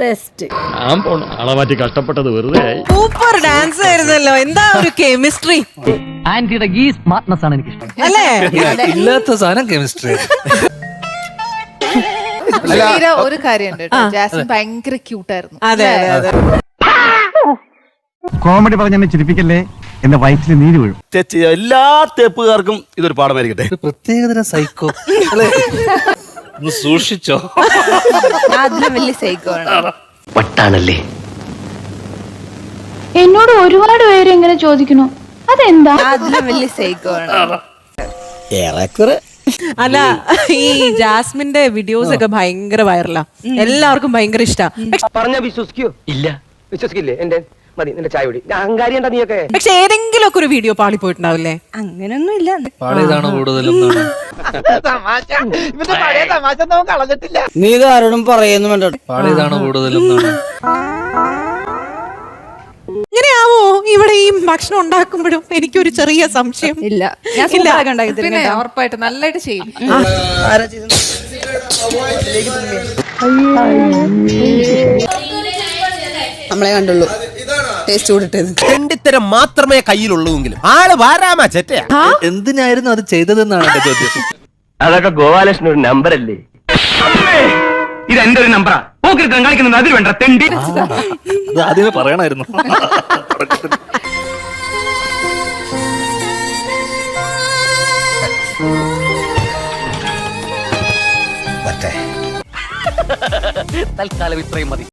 ഞാൻ പോണ ആളെ മാറ്റി കഷ്ടപ്പെട്ടത് വെറുതെ ആയി. സൂപ്പർ ഡാൻസ് ആയിരുന്നല്ലോ. എന്താ ഒരു കെമിസ്ട്രി ആന്റിയുടെ ഈ സ്മാർട്ട്നെസ് ആണ് എനിക്ക് ഇഷ്ടം അല്ലേ ഇല്ലാത്ത സാധനം കെമിസ്ട്രി ഷീര ഒരു കാര്യമുണ്ട് കേട്ടോ. ജാസ്മിൻ ഭയങ്കര ക്യൂട്ടായിരുന്നു അതെ അതെ അതെ. കോമഡി പറഞ്ഞ് എന്നെ ചിരിപ്പിക്കല്ലേ? എന്റെ വയറ്റിൽ നീര് വീഴും. തെറ്റ് എല്ലാ തേപ്പുകാർക്കും ഇതൊരു പാഠമായിരിക്കട്ടെ. ഒരു പ്രത്യേകതര സൈക്കോ അല്ലേ? ഒന്ന് സൂക്ഷിച്ചോ. അതിലും വലിയ സൈക്കോ ആണ്. വട്ടാണല്ലേ? എന്നോട് ഒരുപാട് പേര് ഇങ്ങനെ ചോദിക്കുന്നു. അതെന്താ? അതിലും വലിയ സൈക്കോ ആണ്. അല്ല ഈ ജാസ്മിന്റെ വീഡിയോസ് ഒക്കെ ഭയങ്കര വൈറലാ എല്ലാവർക്കും ഭയങ്കര ഇഷ്ടാ. പറഞ്ഞ വിശ്വസിക്കോ? ഇല്ല. വിശ്വസിക്കില്ലേ? എന്റെ മതി നിന്റെ ചായ കുടി. ഞാൻ അഹങ്കാരി എന്താ നീയൊക്കെ. പക്ഷെ ഏതെങ്കിലും ഒക്കെ ഒരു വീഡിയോ പാളി പോയിട്ടുണ്ടാവില്ലേ? അങ്ങനൊന്നും ഇല്ല പാടിയതാണ് കൂടുതലും? നീ ഇതാരോടും പറയുന്നു വേണ്ട. പാടിയതാണ് കൂടുതലും? എന്നാണ് ഇങ്ങനെയാവോ? ഇവിടെ ഈ ഭക്ഷണം ഉണ്ടാക്കുമ്പോഴും എനിക്കൊരു ചെറിയ സംശയം. ഇല്ല. ഞാൻ ഇല്ല. സൂപ്പറാക്കി ഉണ്ടാക്കി തരും പിന്നെ ഉറപ്പായിട്ട് നല്ലതായിട്ട് ചെയ്യും. നമ്മളെ കണ്ടുള്ളൂ. ടേസ്റ്റ് കൂടിട്ടത് തെണ്ടിത്തരം മാത്രമേ കയ്യിലുള്ളൂവെങ്കിലും. ആൾ വാരാമാ ചെറ്റയാ. എന്തിനായിരുന്നു അത് ചെയ്തതെന്നാണ് എന്റെ ചോദ്യം? അതൊക്കെ ഗോപാലകൃഷ്ണൻ ഒരു നമ്പർ അല്ലേ ഇത് എന്റെ ഒരു നമ്പറാ. പോക്കിരുത്തം കളിക്കുന്നത് അതിൽ വേണ്ട തെണ്ടി. അത് ആദ്യമേ പറയണമായിരുന്നു തൽക്കാലം ഇത്രയും മതി.